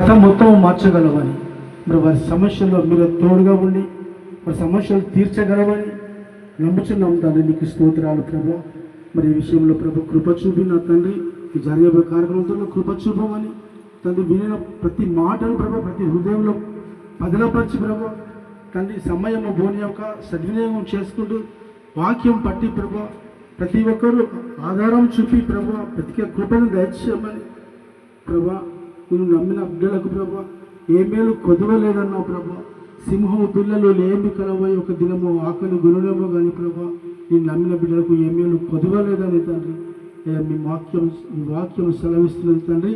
కథ మొత్తం మార్చగలవని మరి వారి సమస్యల్లో మీరు తోడుగా ఉండి వారి సమస్యలు తీర్చగలవని నమ్ముచున్నాం తండ్రి నీకు స్తోత్రాలు ప్రభు. మరి ఈ విషయంలో ప్రభు కృప చూపి నా తండ్రి జరిగే కార్యక్రమంతో కృప చూపమని తండ్రి వినిన ప్రతి మాటను ప్రభు ప్రతి హృదయంలో పదిలపరిచి ప్రభు తండ్రి సమయం భూమి యొక్క సద్వినియోగం చేసుకుంటూ వాక్యం పట్టి ప్రభు ప్రతి ఒక్కరూ ఆధారం చూపి ప్రభు ప్రతి కృపను దయచేయమని ప్రభా నేను నమ్మిన బిడ్డలకు ప్రభా ఏ మేలు కొదవలేదన్నావు ప్రభా. సింహం పిల్లలు లేమి కలవై ఒక దినము ఆకలి గురునేమో కానీ ప్రభా నేను నమ్మిన బిడ్డలకు ఏ మేలు కొదవలేదని తండ్రి. మీ వాక్యం మీ వాక్యం సెలవిస్తున్నది తండ్రి.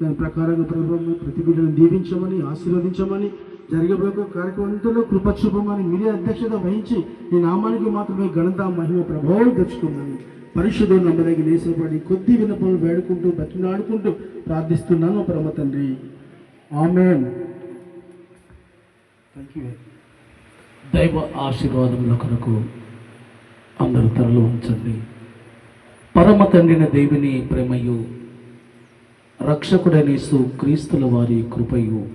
దాని ప్రకారంగా ప్రభావ ప్రతి బిడ్డను దీవించమని ఆశీర్వదించమని జరిగబోయే కార్యక్రమంలో కృపక్షుభమని మీరే అధ్యక్షత వహించి ఈ నామానికి మాత్రమే ఘనత మహిమ ప్రభావం తెచ్చుకోమని. పరిశుద్ధులు నమ్మదగిన లేసేపడి కొద్ది వినపములు వేడుకుంటూ బతినాడుకుంటూ ప్రార్థిస్తున్నాను పరమ తండ్రి. ఆమె దైవ ఆశీర్వాదముల కొరకు అందరూ తరలు ఉంచండి. పరమ తండ్రిన దేవుని ప్రేమయు రక్షకుడనేసు క్రీస్తుల వారి కృపయు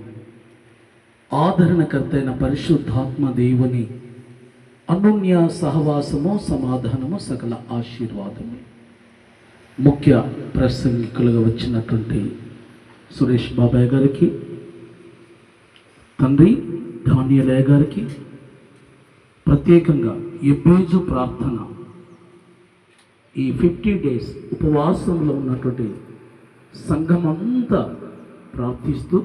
ఆదరణకర్తైన పరిశుద్ధాత్మ దేవుని అనున్య సహవాసము సమాధానము సకల ఆశీర్వాదము. ముఖ్య ప్రసంగికులుగా వచ్చినటువంటి సురేష్ బాబాయ్ గారికి తండ్రి ధాన్యలయ గారికి ప్రత్యేకంగా ఎబ్బేజు ప్రార్థన. ఈ ఫిఫ్టీ డేస్ ఉపవాసంలో ఉన్నటువంటి సంఘమంతా ప్రార్థిస్తూ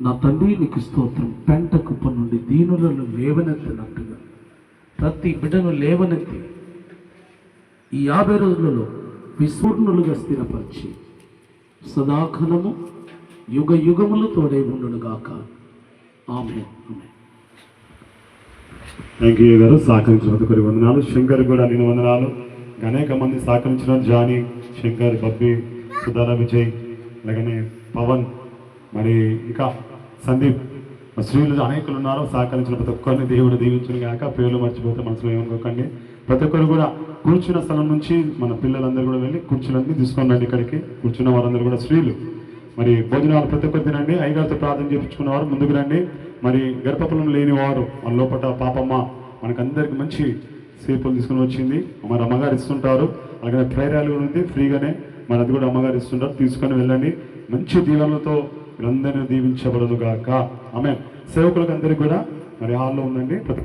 నా తండ్రి నీకు స్తోత్రం. పెంట కుప్ప నుండి దీనులను లేవనెత్తినట్టుగా ప్రతి బిడ్డను లేవనెత్తి ఈ యాభై రోజులలో విస్ఫూర్ణులుగా స్థిరపరిచి సదాఖనము యుగ యుగములు తోడై ఉండునుగాక ఆమె వెంకయ్య గారు సహకరించిన కొన్ని వందనాలు. శంకర్ కూడా నేను వందనాలు. అనేక మంది సహకరించిన జానీ శంకర్ బబ్బి సుధారా విజయ్ అలాగనే పవన్ మరి ఇంకా సందీప్. స్త్రీలు అనేకులు ఉన్నారు సహకరించిన ప్రతి ఒక్కరిని దేవుడు దీవించును గాక. పేర్లు మర్చిపోతే మనసులో ఏమనుకోకండి. ప్రతి ఒక్కరు కూడా కూర్చున్న స్థలం నుంచి మన పిల్లలందరూ కూడా వెళ్ళి కూర్చున్నది తీసుకొని రండి ఇక్కడికి. కూర్చున్న వారందరూ కూడా స్త్రీలు. మరి భోజనాలు ప్రతి ఒక్కరు తినండి. అయ్యగారితో ప్రార్థన చేయించుకున్నవారు ముందుకు రండి. మరి గర్భఫలం లేని వారు మన లోపల పాపమ్మ మనకందరికి మంచి సేపులు తీసుకుని వచ్చింది. మరి అమ్మగారు ఇస్తుంటారు. అలాగే ప్రేరాలు కూడా ఉంది ఫ్రీగానే. మరి అది కూడా అమ్మగారు ఇస్తుంటారు. తీసుకొని వెళ్ళండి. మంచి దీవెనలతో మీరందరినీ దీవించబడదుగాక ఆమె సేవకులకు అందరికీ కూడా మరి హాల్లో ఉందండి ప్రతి